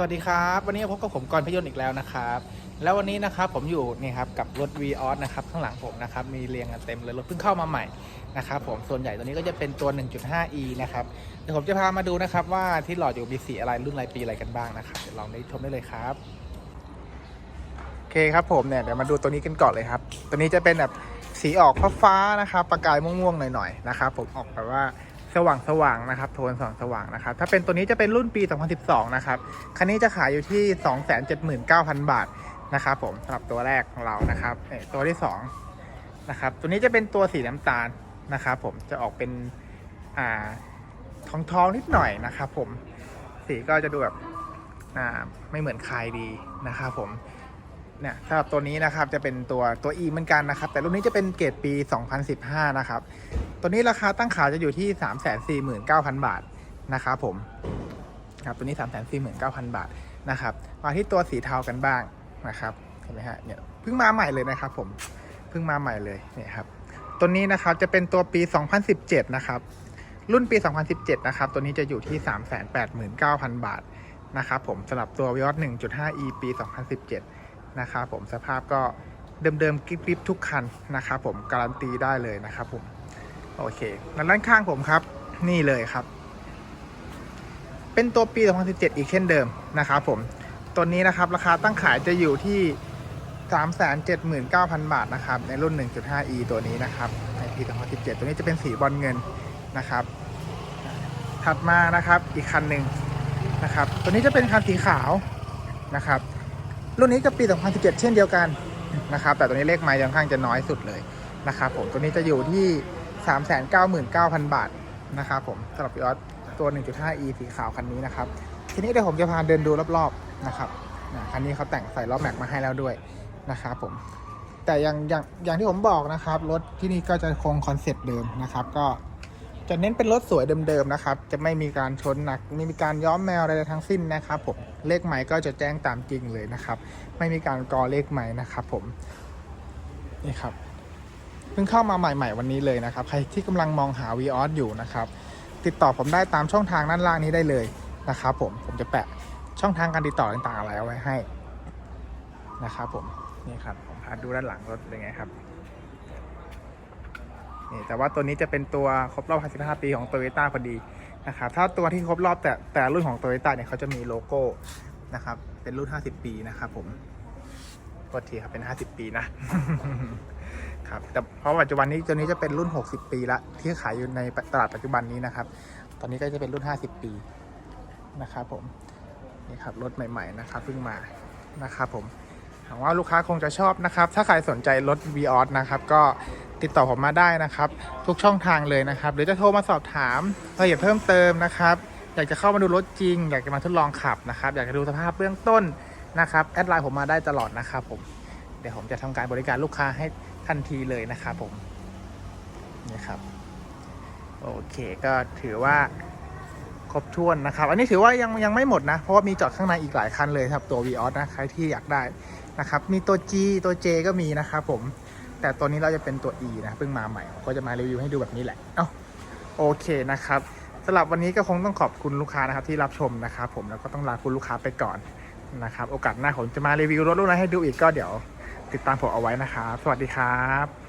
สวัสดีครับ วันนี้พบกับผมกรพยนต์อีกแล้วนะครับ แล้ววันนี้นะครับผมอยู่นี่ครับกับรถ v ีออสนะครับข้างหลังผมนะครับมีเรียงกันเต็มเลยรถเพิ่งเข้ามาใหม่นะครับผมส่วนใหญ่ตัวนี้ก็จะเป็นตัว 1.5e นะครับเดี๋ยวผมจะพามาดูนะครับว่าที่หลอดอยู่มีสีอะไรรุ่นอะไรปีอะไรกันบ้างนะครับเดี๋ยวลองได้ชมได้เลยครับโอเคครับผมเนี่ยเดี๋ยวมาดูตัวนี้กันก่อนเลยครับ ตัวนี้จะเป็นแบบสีออกฟ้าๆนะครับ ประกายม่วงๆหน่อยๆนะครับผมออกแบบว่า สว่างสว่างนะครับโทนสว่างสว่างนะครับถ้าเป็นตัวนี้จะเป็นรุ่นปี 2012 นะครับคันนี้จะขายอยู่ที่ 279,000 บาทนะครับผมสำหรับตัวแรกของเรานะครับตัวที่2นะครับตัวนี้จะเป็นตัวสีน้ำตาลนะครับผมจะออกเป็นอ่าทองทองๆนิดหน่อยนะครับผมสีก็จะดูแบบอ่าไม่เหมือนใครดีนะครับผม เนี่ยสำหรับตัวนี้นะครับจะเป็นตัวตัว E เหมือนกันนะครับ แต่รุ่นนี้จะเป็นเกรดปี 2015 นะครับ ตัวนี้ราคาตั้งขายจะอยู่ที่ 349,000 บาทนะครับผมครับตัวนี้ 3 4 9 0 0 0 บาทนะครับ มาที่ตัวสีเทากันบ้างนะครับเห็นไหมฮะเนี่ยเพิ่งมาใหม่เลยนะครับผมเพิ่งมาใหม่เลยเนี่ยครับตัวนี้นะครับจะเป็นตัวปี 2017 นะครับรุ่นปี 2017 นะครับ ตัวนี้จะอยู่ที่ 389,000 บาทนะครับผมสำหรับตัววิออส 1.5e ปี 2017 นะครับผมสภาพก็เดิมๆกริบๆทุกคันนะครับผมการันตีได้เลยนะครับผมโอเคด้านข้างผมครับนี่เลยครับ เป็นตัวปี 2017 อีกเช่นเดิมนะครับผมตัวนี้นะครับราคาตั้งขายจะอยู่ที่ 379,000 บาทนะครับในรุ่น 1.5e ตัวนี้นะครับในปี 2017 ตัวนี้จะเป็นสีบอลเงินนะครับ ถัดมานะครับอีกคันหนึ่งนะครับ ตัวนี้จะเป็นคันสีขาวนะครับ รุ่นนี้จะปี 2017 เช่นเดียวกันนะครับ แต่ตัวนี้เลขไม้ค่อนข้างจะน้อยสุดเลยนะครับผมตัวนี้จะอยู่ที่ 399,000 บาทนะครับผมสำหรับยอดตัว 1.5e สีขาวคันนี้นะครับ ทีนี้เดี๋ยวผมจะพาเดินดูรอบๆนะครับคันนี้เขาแต่งใส่ล้อแม็กมาให้แล้วด้วยนะครับผมแต่อย่างอย่างอย่างที่ผมบอกนะครับ รถที่นี่ก็จะคงคอนเซ็ปต์เดิมนะครับ ก็ จะเน้นเป็นรถสวยเดิมๆนะครับ จะไม่มีการชนหนัก ไม่มีการย้อมแมวอะไรทั้งสิ้นนะครับผม เลขใหม่ก็จะแจ้งตามจริงเลยนะครับ ไม่มีการกอเลขใหม่นะครับผม นี่ครับ เพิ่งเข้ามาใหม่ ๆ วันนี้เลยนะครับ ใครที่กำลังมองหา v ีออสอยู่นะครับ ติดต่อผมได้ตามช่องทางด้านล่างนี้ได้เลยนะครับผม ผมจะแปะช่องทางการติดต่อต่างๆอะไรเอาไว้ให้นะครับผม นี่ครับผมพาดูด้านหลังรถเป็นไงครับ นี่แต่ว่าตัวนี้จะเป็นตัวครบรอบ 55 ปีของ t o y ยต้าพอดีนะครับถ้าตัวที่ครบรอบแต่แต่รุ่นของ t o y ยต้าเนี่ยเขาจะมีโลโก้นะครับ เป็นรุ่น 50 ปีนะครับผมกดทีครับเป็น 50 ปีนะครับแต่เพราะปัจจุบันนี้ตัวนี้จะเป็นรุ่น 60 ปีละที่ขายอยู่ในตลาดปัจจุบันนี้นะครับ ตอนนี้ก็จะเป็นรุ่น 50 ปีนะครับผมนี่ครับรถใหม่ ๆ นะครับเพิ่งมานะครับผมหวังว่าลูกค้าคงจะชอบนะครับ ถ้าใครสนใจรถ v ีออสนะครับ ก็ ติดต่อผมมาได้นะครับ ทุกช่องทางเลยนะครับ หรือจะโทรมาสอบถามรายละเอียดเพิ่มเติมนะครับ อยากจะเข้ามาดูรถจริง อยากจะมาทดลองขับนะครับ อยากจะดูสภาพเบื้องต้นนะครับแอดไลน์ผมมาได้ตลอดนะครับผมเดี๋ยวผมจะทำการบริการลูกค้าให้ทันทีเลยนะครับผมนี่ครับโอเคก็ถือว่าครบถ้วนนะครับ อันนี้ถือว่ายังยังไม่หมดนะ เพราะว่ามีจอดข้างในอีกหลายคันเลยครับ ตัว v ีออสนะ ใครที่อยากได้นะครับ มีตัว G ตัว J ก็มีนะครับผม แต่ตัวนี้เราจะเป็นตัว E นะเพิ่งมาใหม่ก็จะมารีวิวให้ดูแบบนี้แหละเอ้าโอเคนะครับสำหรับวันนี้ก็คงต้องขอบคุณลูกค้านะครับที่รับชมนะครับผมแล้วก็ต้องลาคุณลูกค้าไปก่อนนะครับโอกาสหน้าผมจะมารีวิวรถรุ่นไหนให้ดูอีกก็เดี๋ยวติดตามผมเอาไว้นะครับ สวัสดีครับ